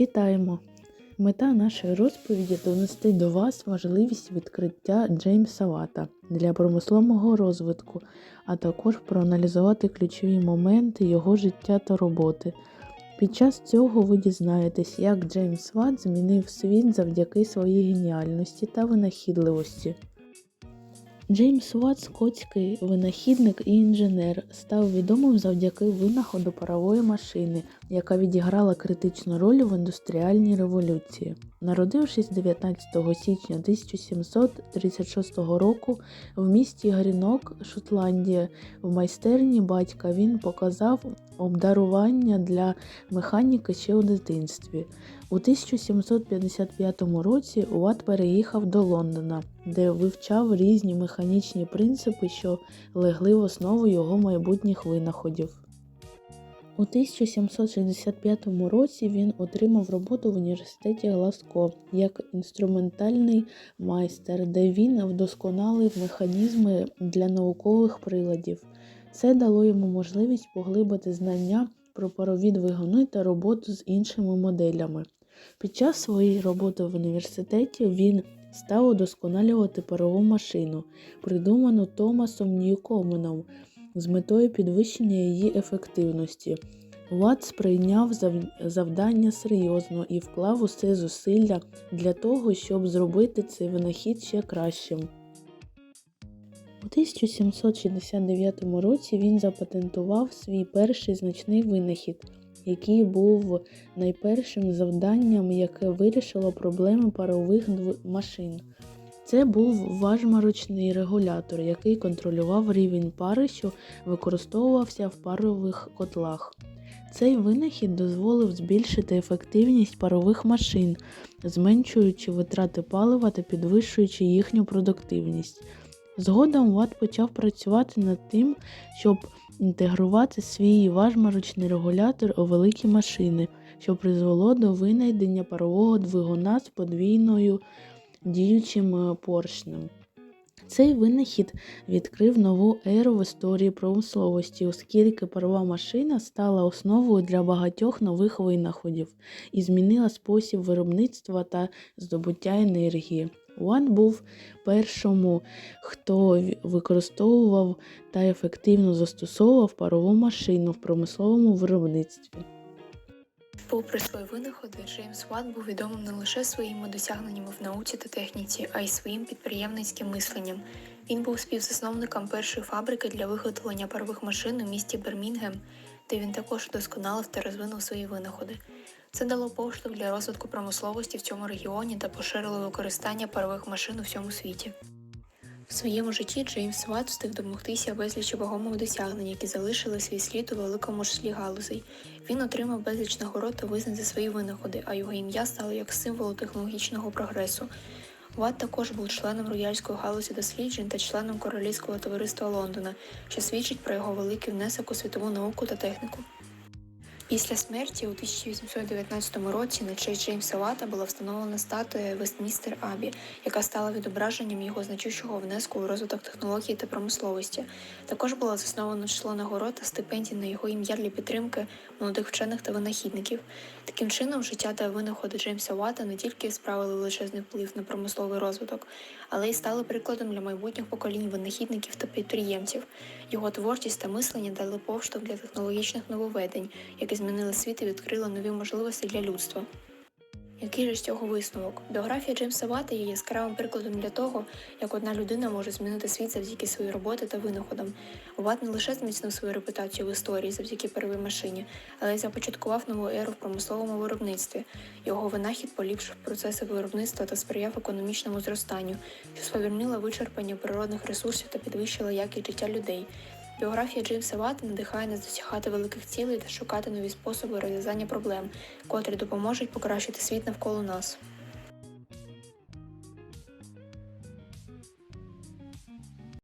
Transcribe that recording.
Вітаємо! Мета нашої розповіді донести до вас важливість відкриття Джеймса Вата для промислового розвитку, а також проаналізувати ключові моменти його життя та роботи. Під час цього ви дізнаєтесь, як Джеймс Ват змінив світ завдяки своїй геніальності та винахідливості. Джеймс Ватт, скотський винахідник і інженер, став відомим завдяки винаходу парової машини, яка відіграла критичну роль в індустріальній революції. Народившись 19 січня 1736 року в місті Грінок, Шотландія, в майстерні батька він показав обдарування для механіки ще у дитинстві. У 1755 році Уат переїхав до Лондона, де вивчав різні механічні принципи, що легли в основу його майбутніх винаходів. У 1765 році він отримав роботу в університеті Глазко як інструментальний майстер, де він вдосконалив механізми для наукових приладів. Це дало йому можливість поглибити знання про парові двигуни та роботу з іншими моделями. Під час своєї роботи в університеті він став удосконалювати парову машину, придуману Томасом Ньюкоменом з метою підвищення її ефективності. Ват сприйняв завдання серйозно і вклав усе зусилля для того, щоб зробити цей винахід ще кращим. У 1769 році він запатентував свій перший значний винахід, який був найпершим завданням, яке вирішило проблеми парових машин. Це був важмарочний регулятор, який контролював рівень пари, що використовувався в парових котлах. Цей винахід дозволив збільшити ефективність парових машин, зменшуючи витрати палива та підвищуючи їхню продуктивність. Згодом Ват почав працювати над тим, щоб інтегрувати свій важмарочний регулятор у великі машини, що призвело до винайдення парового двигуна з подвійною діючим е, поршнем. Цей винахід відкрив нову еру в історії промисловості, оскільки парова машина стала основою для багатьох нових винаходів і змінила спосіб виробництва та здобуття енергії. Уан був першому, хто використовував та ефективно застосовував парову машину в промисловому виробництві. Попри свої винаходи, Джеймс Ватт був відомим не лише своїми досягненнями в науці та техніці, а й своїм підприємницьким мисленням. Він був співзасновником першої фабрики для виготовлення парових машин у місті Бермінгем, де він також вдосконалив та розвинув свої винаходи. Це дало поштовх для розвитку промисловості в цьому регіоні та поширило використання парових машин у всьому світі. В своєму житті Джеймс Ватт встиг домогтися безлічі вагомих досягнень, які залишили свій слід у великому числі галузей. Він отримав безліч нагород та визнань за свої винаходи, а його ім'я стало як символ технологічного прогресу. Ватт також був членом рояльської галузі досліджень та членом Королівського товариства Лондона, що свідчить про його великий внесок у світову науку та техніку. Після смерті у 1819 році на честь Джеймса Вата була встановлена статуя Вестмістер Абі, яка стала відображенням його значущого внеску у розвиток технології та промисловості. Також було засновано число нагород та стипендій на його ім'я для підтримки молодих вчених та винахідників. Таким чином, життя та винаходи Джеймса Вата не тільки справили величезний вплив на промисловий розвиток, але й стали прикладом для майбутніх поколінь винахідників та підприємців. Його творчість та мислення дали поштовх для технологічних нововведень, які змінили світ і відкрили нові можливості для людства. Який же з цього висновок? Біографія Джеймса Вата є яскравим прикладом для того, як одна людина може змінити світ завдяки своїй роботі та винаходам. Ват не лише зміцнив свою репутацію в історії завдяки первій машині, але й започаткував нову еру в промисловому виробництві. Його винахід поліпшив процеси виробництва та сприяв економічному зростанню, що сповільнило вичерпання природних ресурсів та підвищило якість життя людей. Біографія Джеймса Вата надихає нас досягати великих цілей та шукати нові способи розв'язання проблем, котрі допоможуть покращити світ навколо нас.